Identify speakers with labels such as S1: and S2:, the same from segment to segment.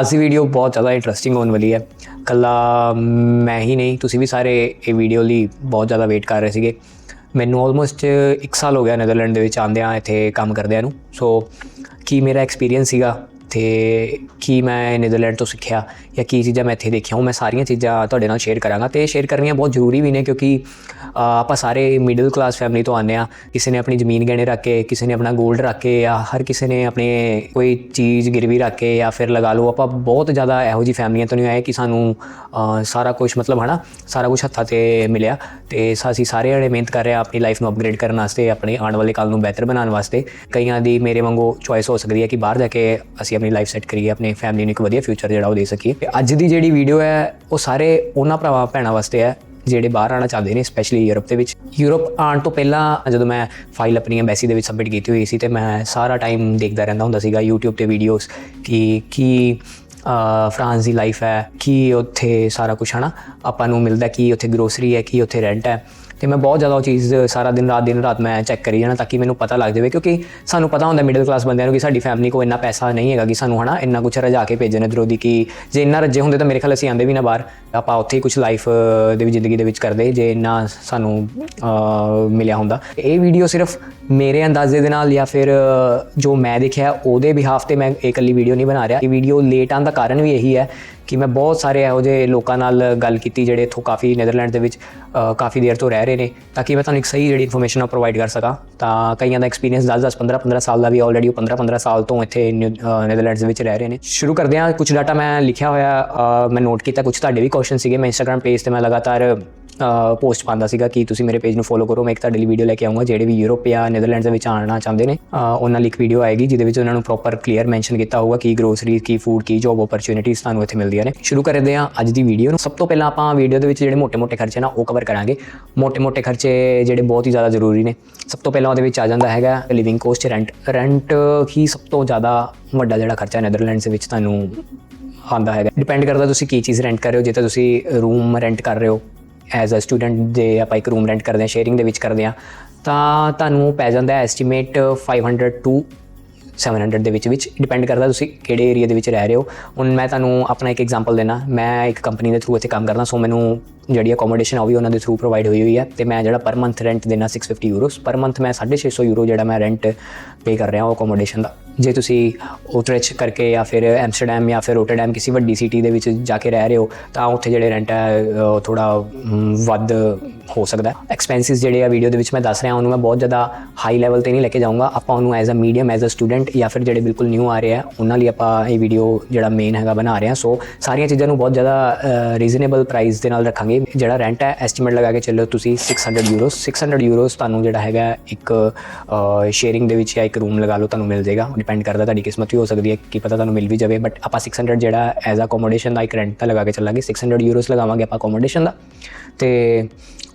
S1: ਅੱਜ ਦੀ ਵੀਡੀਓ ਬਹੁਤ ਜ਼ਿਆਦਾ ਇੰਟਰਸਟਿੰਗ ਹੋਣ ਵਾਲੀ ਹੈ। ਕੱਲਾ ਮੈਂ ਹੀ ਨਹੀਂ, ਤੁਸੀਂ ਵੀ ਸਾਰੇ ਇਹ ਵੀਡੀਓ ਲਈ ਬਹੁਤ ਜ਼ਿਆਦਾ ਵੇਟ ਕਰ ਰਹੇ ਸੀਗੇ। ਮੈਨੂੰ ਆਲਮੋਸਟ 1 ਸਾਲ ਹੋ ਗਿਆ ਨੈਦਰਲੈਂਡ ਦੇ ਵਿੱਚ ਆਂਦਿਆਂ ਇੱਥੇ ਕੰਮ ਕਰਦਿਆਂ ਨੂੰ। ਸੋ ਕੀ ਮੇਰਾ ਐਕਸਪੀਰੀਅੰਸ ਸੀਗਾ? ਤੇ ਕੀ ਮੈਂ ਨੀਦਰਲੈਂਡ ਤੋਂ ਸਿੱਖਿਆ ਜਾਂ ਕੀ ਚੀਜ਼ਾਂ ਮੈਂ ਇੱਥੇ ਦੇਖੀਆਂ, ਉਹ ਮੈਂ ਸਾਰੀਆਂ ਚੀਜ਼ਾਂ ਤੁਹਾਡੇ ਨਾਲ ਸ਼ੇਅਰ ਕਰਾਂਗਾ ਤੇ ਸ਼ੇਅਰ ਕਰਨੀਆਂ ਬਹੁਤ ਜ਼ਰੂਰੀ ਵੀ ਨੇ ਕਿਉਂਕਿ ਆਪਾਂ ਸਾਰੇ ਮਿਡਲ ਕਲਾਸ ਫੈਮਿਲੀ ਤੋਂ ਆਉਂਦੇ ਆ ਕਿਸੇ ਨੇ ਆਪਣੀ ਜ਼ਮੀਨ ਗਹਿਣੇ ਰੱਖ ਕੇ, ਕਿਸੇ ਨੇ ਆਪਣਾ 골ਡ ਰੱਖ ਕੇ ਜਾਂ ਹਰ ਕਿਸੇ ਨੇ ਆਪਣੇ ਕੋਈ ਚੀਜ਼ ਗਿਰਵੀ ਰੱਖ ਕੇ ਜਾਂ ਫਿਰ ਲਗਾ ਲਓ। ਆਪਾਂ ਬਹੁਤ ਜ਼ਿਆਦਾ ਇਹੋ ਜੀ ਫੈਮਲੀਆਂ ਤੋਂ ਨਹੀਂ ਆਏ ਕਿ ਸਾਨੂੰ ਸਾਰਾ ਕੁਝ ਮਤਲਬ ਹਨਾ, ਸਾਰਾ ਕੁਝ ਹੱਥਾਂ ਤੇ ਮਿਲਿਆ ਤੇ ਅਸੀਂ ਸਾਰੇ ਜਣੇ ਮਿਹਨਤ ਕਰ ਰਹੇ ਆ ਆਪਣੀ ਲਾਈਫ ਨੂੰ ਅਪਗ੍ਰੇਡ ਕਰਨ ਵਾਸਤੇ, ਆਪਣੇ ਆਉਣ ਵਾਲੇ ਕੱਲ ਨੂੰ ਬਿਹਤਰ ਬਣਾਉਣ ਵਾਸਤੇ। ਕਈਆਂ ਦੀ ਮੇਰੇ ਵਾਂਗੂ ਚੁਆਇਸ ਹੋ ਸਕਦੀ ਹੈ ਕਿ ਬਾਹਰ ਜਾ ਕੇ ਅਸੀਂ ਆਪਣੀ ਲਾਈਫ ਸੈੱਟ ਕਰੀਏ, ਆਪਣੀ ਫੈਮਿਲੀ ਨੂੰ ਇੱਕ ਵਧੀਆ ਫਿਊਚਰ ਜਿਹੜਾ ਉਹ ਦੇ ਸਕੀਏ। ਤੇ ਅੱਜ ਦੀ ਜਿਹੜੀ ਵੀਡੀਓ ਹੈ, ਉਹ ਸਾਰੇ ਉਹਨਾਂ ਭਰਾਵਾਂ, ਭੈਣਾਂ ਵਾਸਤੇ ਹੈ, ਜਿਹੜੇ ਬਾਹਰ ਆਉਣਾ ਚਾਹੁੰਦੇ ਨੇ ਸਪੈਸ਼ਲੀ ਯੂਰਪ ਦੇ ਵਿੱਚ। ਯੂਰਪ ਆਉਣ ਤੋਂ ਪਹਿਲਾਂ ਜਦੋਂ ਮੈਂ ਫਾਈਲ ਆਪਣੀ ਐਮਬੈਸੀ ਦੇ ਵਿੱਚ ਸਬਮਿਟ ਕੀਤੀ ਹੋਈ ਸੀ, ਤੇ ਮੈਂ ਸਾਰਾ ਟਾਈਮ ਦੇਖਦਾ ਰਹਿੰਦਾ ਹੁੰਦਾ ਸੀਗਾ, YouTube ਤੇ ਵੀਡੀਓਜ਼ ਕਿ ਕੀ ਫਰਾਂਸ ਦੀ ਲਾਈਫ ਹੈ, ਕੀ ਉੱਥੇ ਸਾਰਾ ਕੁਝ ਹਨਾ? ਆਪਾਂ ਨੂੰ ਮਿਲਦਾ ਕੀ ਉੱਥੇ ਗਰੋਸਰੀ ਹੈ, ਕੀ ਉੱਥੇ ਰੈਂਟ ਹੈ। ਤੇ ਮੈਂ ਬਹੁਤ ਜ਼ਿਆਦਾ ਉਹ ਚੀਜ਼ ਸਾਰਾ ਦਿਨ, ਰਾਤ ਦਿਨ, ਰਾਤ ਮੈਂ ਚੈੱਕ ਕਰੀ ਜਾਣਾ ਤਾਂ ਕਿ ਮੈਨੂੰ ਪਤਾ ਲੱਗ ਜਾਵੇ ਕਿਉਂਕਿ ਸਾਨੂੰ ਪਤਾ ਹੁੰਦਾ ਮਿਡਲ ਕਲਾਸ ਬੰਦਿਆਂ ਨੂੰ ਕਿ ਸਾਡੀ ਫੈਮਿਲੀ ਕੋਲ ਇੰਨਾ ਪੈਸਾ ਨਹੀਂ ਹੈਗਾ ਕਿ ਸਾਨੂੰ ਹਨਾ ਇੰਨਾ ਕੁਛ ਰਜਾ ਕੇ ਭੇਜਣ ਇਧਰੋਂ ਦੀ ਕਿ ਜੇ ਇੰਨਾ ਰੱਜੇ ਹੁੰਦੇ ਤਾਂ ਮੇਰੇ ਖਿਆਲ ਅਸੀਂ ਆਂਦੇ ਵੀ ਨਾ ਬਾਹਰ। ਆਪਾਂ ਉੱਥੇ ਹੀ ਕੁਝ ਲਾਈਫ ਦੇ ਵੀ ਜ਼ਿੰਦਗੀ ਦੇ ਵਿੱਚ ਕਰਦੇ ਜੇ ਇੰਨਾ ਸਾਨੂੰ ਮਿਲਿਆ ਹੁੰਦਾ। ਇਹ ਵੀਡੀਓ ਸਿਰਫ ਮੇਰੇ ਅੰਦਾਜ਼ੇ ਦੇ ਨਾਲ ਜਾਂ ਫਿਰ ਜੋ ਮੈਂ ਦੇਖਿਆ ਉਹਦੇ ਬਿਹਾਫ ਤੇ ਮੈਂ ਇਹ ਇਕੱਲੀ ਵੀਡੀਓ ਨਹੀਂ ਬਣਾ ਰਿਹਾ। ਇਹ ਵੀਡੀਓ ਲੇਟ ਆਉਣ ਦਾ ਕਾਰਨ ਵੀ ਇਹੀ ਹੈ ਕਿ ਮੈਂ ਬਹੁਤ ਸਾਰੇ ਇਹੋ ਜਿਹੇ ਲੋਕਾਂ ਨਾਲ ਗੱਲ ਕੀਤੀ ਜਿਹੜੇ ਇੱਥੋਂ ਕਾਫੀ ਨੈਦਰਲੈਂਡ ਦੇ ਵਿੱਚ ਕਾਫੀ ਦੇਰ ਤੋਂ ਰਹਿ ਰਹੇ ਨੇ, ਤਾਂ ਕਿ ਮੈਂ ਤੁਹਾਨੂੰ ਇੱਕ ਸਹੀ ਜਿਹੜੀ ਇਨਫੋਰਮੇਸ਼ਨ ਆ ਪ੍ਰੋਵਾਈਡ ਕਰ ਸਕਾਂ। ਤਾਂ ਕਈਆਂ ਦਾ ਐਕਸਪੀਰੀਅੰਸ 10 10 15 15 ਸਾਲ ਦਾ ਵੀ ਆਲਰੇਡੀ ਉਹ 15 15 ਸਾਲ ਤੋਂ ਇੱਥੇ ਨੈਦਰਲੈਂਡਸ ਦੇ ਵਿੱਚ ਰਹਿ ਰਹੇ ਨੇ। ਸ਼ੁਰੂ ਕਰਦੇ ਹਾਂ ਕੁਝ ਡਾਟਾ ਮੈਂ ਲਿਖਿਆ ਹੋਇਆ ਮੈਂ ਨੋਟ ਕੀਤਾ ਕੁਝ ਤੁਹਾਡੇ ਵੀ ਕੁਐਸਚਨ ਸੀਗੇ, ਮੈਂ ਇੰਸਟਾਗ੍ਰam ਪੇਜ ਤੇ ਮੈਂ ਲਗਾਤਾਰ ਪੋਸਟ ਪਾਉਂਦਾ ਸੀਗਾ ਕਿ ਤੁਸੀਂ ਮੇਰੇ ਪੇਜ ਨੂੰ ਫੋਲੋ ਕਰੋ, ਮੈਂ ਇੱਕ ਤੁਹਾਡੇ ਲਈ ਵੀਡੀਓ ਲੈ ਕੇ ਆਉਂਗਾ ਜਿਹੜੇ ਵੀ ਯੂਰਪ ਜਾਂ ਨੈਦਰਲੈਂਡਸ ਦੇ ਵਿੱਚ ਆਉਣਾ ਚਾਹੁੰਦੇ ਨੇ ਉਹਨਾਂ ਲਈ ਇੱਕ ਵੀਡੀਓ ਆਏਗੀ, ਜਿਹਦੇ ਵਿੱਚ ਉਹਨਾਂ ਨੂੰ ਪ੍ਰੋਪਰ ਕਲੀਅਰ ਮੈਂਸ਼ਨ ਕੀਤਾ ਹੋਊਗਾ ਕਿ ਗਰੋਸਰੀ ਕੀ ਫੂਡ ਕੀ ਜੋਬ ਓਪਰਚੁਨਿਟੀਜ਼ ਤੁਹਾਨੂੰ ਇੱਥੇ ਮਿਲਦੀਆਂ ਨੇ। ਸ਼ੁਰੂ ਕਰਦੇ ਹਾਂ ਅੱਜ ਦੀ ਵੀਡੀਓ ਨੂੰ। ਸਭ ਤੋਂ ਪਹਿਲਾਂ ਆਪਾਂ ਵੀਡੀਓ ਦੇ ਵਿੱਚ ਜਿਹੜੇ ਮੋٹے-ਮੋٹے ਖਰਚੇ ਨਾ ਉਹ ਕਵਰ ਕਰਾਂਗੇ। ਮੋٹے-ਮੋٹے ਖਰਚੇ ਜਿਹੜੇ ਬਹੁਤ ਹੀ ਜ਼ਿਆਦਾ ਜ਼ਰੂਰੀ ਨੇ। ਸਭ ਤੋਂ ਪਹਿਲਾਂ ਉਹਦੇ ਵਿੱਚ ਆ ਜਾਂਦਾ ਹੈਗਾ ਲਿਵਿੰਗ ਕੋਸਟ ਰੈਂਟ ਰੈਂਟ ਹੀ ਸਭ ਤੋਂ ਜ਼ਿਆਦਾ ਵੱਡਾ ਜਿਹੜਾ ਖਰਚਾ ਨੈਦਰਲੈਂਡਸ ਦੇ ਵਿੱਚ ਤੁਹਾਨੂੰ ਆਉਂਦਾ ਹੈਗਾ। ਡਿਪੈਂਡ ਕਰਦਾ ਤੁਸੀਂ ਕੀ ਚੀਜ਼ ਰੈਂਟ ਕਰ ਰਹੇ ਹੋ। ਜੇ ਤਾਂ ਤੁਸੀਂ ਰੂਮ ਰੈਂਟ ਕਰ ਰਹੇ ਹੋ ਐਜ਼ ਅ ਸਟੂਡੈਂਟ ਜੇ ਆਪਾਂ ਇੱਕ ਰੂਮ ਰੈਂਟ ਕਰਦੇ ਹਾਂ ਸ਼ੇਅਰਿੰਗ ਦੇ ਵਿੱਚ ਕਰਦੇ ਹਾਂ, ਤਾਂ ਤੁਹਾਨੂੰ ਪੈ ਜਾਂਦਾ ਐਸਟੀਮੇਟ 500 ਟੂ 700 ਦੇ ਵਿੱਚ ਵਿੱਚ ਡਿਪੈਂਡ ਕਰਦਾ ਤੁਸੀਂ ਕਿਹੜੇ ਏਰੀਆ ਦੇ ਵਿੱਚ ਰਹਿ ਰਹੇ ਹੋ। ਹੁਣ ਮੈਂ ਤੁਹਾਨੂੰ ਆਪਣਾ ਇੱਕ ਐਗਜ਼ਾਮਪਲ ਦੇਣਾ। ਮੈਂ ਇੱਕ ਕੰਪਨੀ ਦੇ ਥਰੂ ਇੱਥੇ ਕੰਮ ਕਰਦਾ ਸੋ ਮੈਨੂੰ ਜਿਹੜੀ ਅਕੋਮੋਡੇਸ਼ਨ ਆ ਉਹ ਵੀ ਉਹਨਾਂ ਦੇ ਥਰੂ ਪ੍ਰੋਵਾਈਡ ਹੋਈ ਹੋਈ ਹੈ ਤੇ ਮੈਂ ਜਿਹੜਾ ਪਰ ਮੰਥ ਰੈਂਟ ਦੇਣਾ 650 ਯੂਰੋਸ ਪਰ ਮੰਥ ਮੈਂ 650 ਯੂਰੋ ਜਿਹੜਾ ਮੈਂ ਰੈਂਟ ਪੇ ਕਰ ਰਿਹਾ ਉਹ ਅਕੋਮੋਡੇਸ਼ਨ ਦਾ। ਜੇ ਤੁਸੀਂ ਉਟਰੇਚ ਕਰਕੇ ਜਾਂ ਫਿਰ ਐਮਸਟਰਡਮ ਜਾਂ ਫਿਰ ਰੋਟਰਡਮ ਕਿਸੇ ਵੱਡੀ ਸਿਟੀ ਦੇ ਵਿੱਚ ਜਾ ਕੇ ਰਹਿ ਰਹੇ ਹੋ, ਤਾਂ ਉੱਥੇ ਜਿਹੜੇ ਰੈਂਟ ਹੈ ਉਹ ਥੋੜਾ ਵੱਧ ਹੋ ਸਕਦਾ ਐਕਸਪੈਂਸਿਸ ਜਿਹੜੇ ਆ ਵੀਡੀਓ ਦੇ ਵਿੱਚ ਮੈਂ ਦੱਸ ਰਿਹਾ, ਉਹਨੂੰ ਮੈਂ ਬਹੁਤ ਜ਼ਿਆਦਾ ਹਾਈ ਲੈਵਲ ਤੇ ਨਹੀਂ ਲੈ ਕੇ ਜਾਊਂਗਾ। ਆਪਾਂ ਉਹਨੂੰ as a medium as a student ਜਾਂ ਫਿਰ ਜਿਹੜੇ ਬਿਲਕੁਲ ਨਿਊ ਆ ਰਹੇ ਆ, ਉਹਨਾਂ ਲਈ ਆਪਾਂ ਇਹ ਵੀਡੀਓ ਜਿਹੜਾ ਮੇਨ ਹੈਗਾ ਬਣਾ ਰਹੇ ਹਾਂ ਸੋ ਸਾਰੀਆਂ ਚੀਜ਼ਾਂ ਨੂੰ ਬਹੁਤ ਜ਼ਿਆਦਾ ਰੀਜ਼ਨੇਬਲ ਪ੍ਰਾਈਸ ਦੇ ਨਾਲ ਰੱਖਾਂਗੇ। ਜਿਹੜਾ ਰੈਂਟ ਹੈ ਐਸਟੀਮੇਟ ਲਗਾ ਕੇ ਚੱਲੋ ਤੁਸੀਂ 600 ਯੂਰੋਸ 600 ਯੂਰੋਸ ਤੁਹਾਨੂੰ ਜਿਹੜਾ ਹੈਗਾ ਇੱਕ ਸ਼ੇਅਰਿੰਗ ਦੇ ਵਿੱਚ ਜਾਂ ਇੱਕ ਰੂਮ ਲਗਾ ਲਓ, ਤੁਹਾਨੂੰ ਮਿਲ ਜਾਏਗਾ। ਡਿਪੈਂਡ ਕਰਦਾ ਤੁਹਾਡੀ ਕਿਸਮਤ ਵੀ ਹੋ ਸਕਦੀ ਹੈ, ਕਿ ਪਤਾ ਤੁਹਾਨੂੰ ਮਿਲ ਵੀ ਜਾਵੇ। ਬਟ ਆਪਾਂ 600 ਜਿਹੜਾ ਐਜ਼ ਅ ਅਕੋਮੋਡੇਸ਼ਨ ਦਾ ਇੱਕ ਰੈਂਟ ਤਾਂ ਲਗਾ ਕੇ ਚੱਲਾਂਗੇ। 600 ਯੂਰੋਸ ਲਗਾਵਾਂਗੇ ਆਪਾਂ ਅਕੋਮੋਡੇਸ਼ਨ ਦਾ। ਤੇ